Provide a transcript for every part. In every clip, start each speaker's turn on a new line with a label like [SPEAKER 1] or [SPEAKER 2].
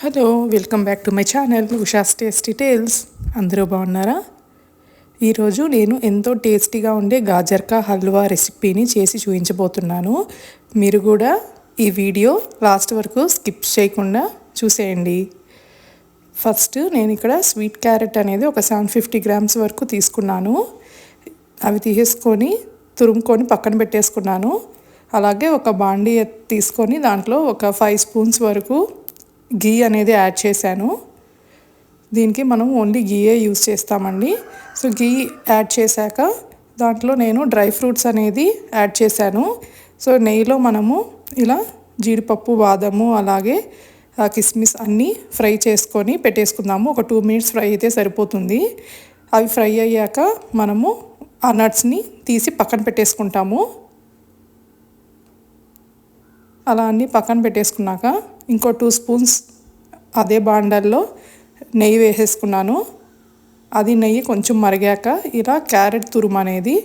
[SPEAKER 1] Hello welcome back to my channel Usha's tasty tales అందరూ బాగున్నారా? ఈరోజు నేను ఎంతో టేస్టీగా ఉండే గాజర్కా హల్వా రెసిపీని చేసి చూపించబోతున్నాను. మీరు కూడా ఈ వీడియో లాస్ట్ వరకు స్కిప్ చేయకుండా చూసేయండి. ఫస్ట్ నేను ఇక్కడ స్వీట్ క్యారెట్ అనేది ఒక సెవెన్ ఫిఫ్టీ గ్రామ్స్ వరకు తీసుకున్నాను. అవి తీసుకొని తురుముకొని పక్కన పెట్టేసుకున్నాను. అలాగే ఒక బాండీ తీసుకొని దాంట్లో ఒక ఫైవ్ స్పూన్స్ వరకు గీ అనేది యాడ్ చేశాను. దీనికి మనం ఓన్లీ గీయే యూస్ చేస్తామండి. సో గీ యాడ్ చేశాక దాంట్లో నేను డ్రై ఫ్రూట్స్ అనేది యాడ్ చేశాను. సో నెయ్యిలో మనము ఇలా జీడిపప్పు బాదము అలాగే కిస్మిస్ అన్నీ ఫ్రై చేసుకొని పెట్టేసుకుందాము. ఒక టూ మినిట్స్ ఫ్రై అయితే సరిపోతుంది. అవి ఫ్రై అయ్యాక మనము ఆ నట్స్ని తీసి పక్కన పెట్టేసుకుంటాము. అలా అన్నీ పక్కన పెట్టేసుకున్నాక ఇంకో టూ స్పూన్స్ అదే బాండల్లో నెయ్యి వేసేసుకున్నాను. అది నెయ్యి కొంచెం మరిగాక ఇలా క్యారెట్ తురుము అనేది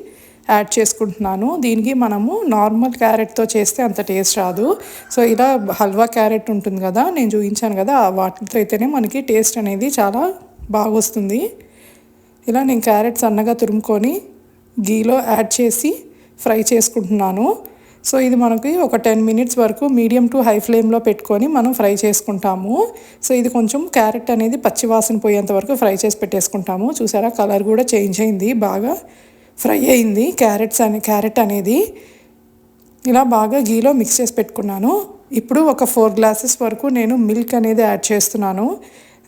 [SPEAKER 1] యాడ్ చేసుకుంటున్నాను. దీనికి మనము నార్మల్ క్యారెట్తో చేస్తే అంత టేస్ట్ రాదు. సో ఇలా హల్వా క్యారెట్ ఉంటుంది కదా నేను చూపించాను కదా వాటితో అయితేనే మనకి టేస్ట్ అనేది చాలా బాగా వస్తుంది ఇలా నేను క్యారెట్ సన్నగా తురుముకొని గీలో యాడ్ చేసి ఫ్రై చేసుకుంటున్నాను. సో ఇది మనకి ఒక టెన్ మినిట్స్ వరకు మీడియం టు హై ఫ్లేమ్లో పెట్టుకొని మనం ఫ్రై చేసుకుంటాము. సో ఇది కొంచెం క్యారెట్ అనేది పచ్చివాసన పోయేంత వరకు ఫ్రై చేసి పెట్టేసుకుంటాము. చూసారా? కలర్ కూడా చేంజ్ అయింది. బాగా ఫ్రై అయింది క్యారెట్స్ అనే క్యారెట్ అనేది. ఇలా బాగా గీలో మిక్స్ చేసి పెట్టుకున్నాను. ఇప్పుడు ఒక ఫోర్ గ్లాసెస్ వరకు నేను మిల్క్ అనేది యాడ్ చేస్తున్నాను.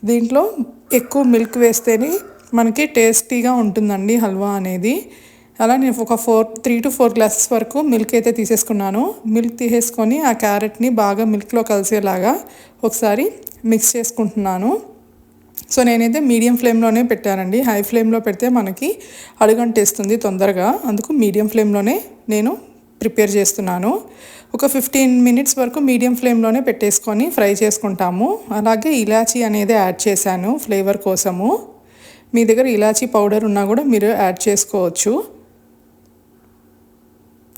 [SPEAKER 1] దీంట్లో ఎక్కువ మిల్క్ వేస్తేనే మనకి టేస్టీగా ఉంటుందండి హల్వా అనేది. అలా నేను ఒక four three to four glasses వరకు మిల్క్ అయితే తీసేసుకున్నాను. మిల్క్ తీసేసుకొని ఆ క్యారెట్ని బాగా మిల్క్లో కలిసేలాగా ఒకసారి మిక్స్ చేసుకుంటున్నాను. సో నేనైతే మీడియం ఫ్లేమ్లోనే పెట్టానండి. హై ఫ్లేమ్లో పెడితే మనకి అడుగంటేస్తుంది తొందరగా. అందుకు మీడియం ఫ్లేమ్లోనే నేను ప్రిపేర్ చేస్తున్నాను. ఒక ఫిఫ్టీన్ మినిట్స్ వరకు మీడియం ఫ్లేమ్లోనే పెట్టేసుకొని ఫ్రై చేసుకుంటాము. అలాగే ఇలాచీ అనేది యాడ్ చేశాను ఫ్లేవర్ కోసము. మీ దగ్గర ఇలాచీ పౌడర్ ఉన్నా కూడా మీరు యాడ్ చేసుకోవచ్చు.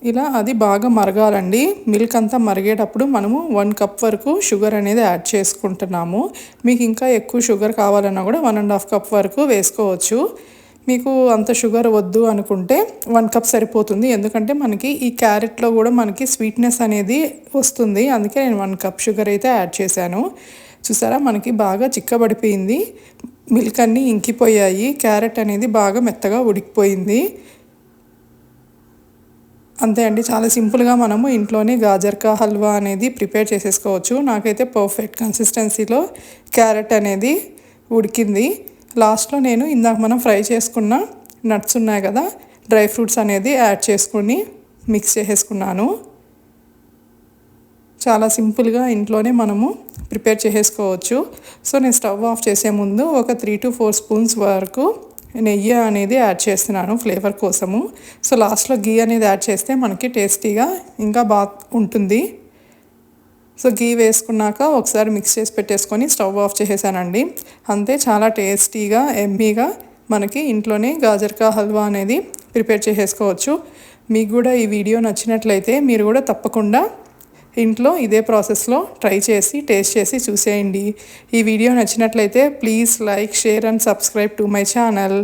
[SPEAKER 1] ఇలా అది బాగా మరగాలండి. మిల్క్ అంతా మరిగేటప్పుడు మనము వన్ కప్ వరకు షుగర్ అనేది యాడ్ చేసుకుంటున్నాము. మీకు ఇంకా ఎక్కువ షుగర్ కావాలన్నా కూడా వన్ అండ్ హాఫ్ కప్ వరకు వేసుకోవచ్చు. మీకు అంత షుగర్ వద్దు అనుకుంటే వన్ కప్ సరిపోతుంది. ఎందుకంటే మనకి ఈ క్యారెట్లో కూడా మనకి స్వీట్నెస్ అనేది వస్తుంది. అందుకే నేను వన్ కప్ షుగర్ అయితే యాడ్ చేశాను. చూసారా? మనకి బాగా చిక్కబడిపోయింది. మిల్క్ అన్నీ ఇంకిపోయాయి. క్యారెట్ అనేది బాగా మెత్తగా ఉడికిపోయింది. అంతే అండి చాలా సింపుల్గా మనము ఇంట్లోనే గాజర్కా హల్వా అనేది ప్రిపేర్ చేసేసుకోవచ్చు. నాకైతే పర్ఫెక్ట్ కన్సిస్టెన్సీలో క్యారెట్ అనేది ఉడికింది. లాస్ట్లో నేను ఇందాక మనం ఫ్రై చేసుకున్న నట్స్ ఉన్నాయి కదా డ్రై ఫ్రూట్స్ అనేది యాడ్ చేసుకుని మిక్స్ చేసేసుకున్నాను. చాలా సింపుల్గా ఇంట్లోనే మనము ప్రిపేర్ చేసేసుకోవచ్చు. సో నేను స్టవ్ ఆఫ్ చేసే ముందు ఒక త్రీ టు ఫోర్ స్పూన్స్ వరకు నెయ్యి అనేది యాడ్ చేస్తున్నాను ఫ్లేవర్ కోసము. సో లాస్ట్లో గీ అనేది యాడ్ చేస్తే మనకి టేస్టీగా ఇంకా బాగా ఉంటుంది. సో గీ వేసుకున్నాక ఒకసారి మిక్స్ చేసి పెట్టేసుకొని స్టవ్ ఆఫ్ చేసేసానండి. అంతే చాలా టేస్టీగా ఎమ్మీగా మనకి ఇంట్లోనే గాజర్కా హల్వా అనేది ప్రిపేర్ చేసేసుకోవచ్చు. మీకు కూడా ఈ వీడియో నచ్చినట్లయితే మీరు కూడా తప్పకుండా ఇంట్లో ఇదే ప్రాసెస్లో ట్రై చేసి టేస్ట్ చేసి చూసేయండి. ఈ వీడియో నచ్చినట్లయితే please like share and subscribe to my channel.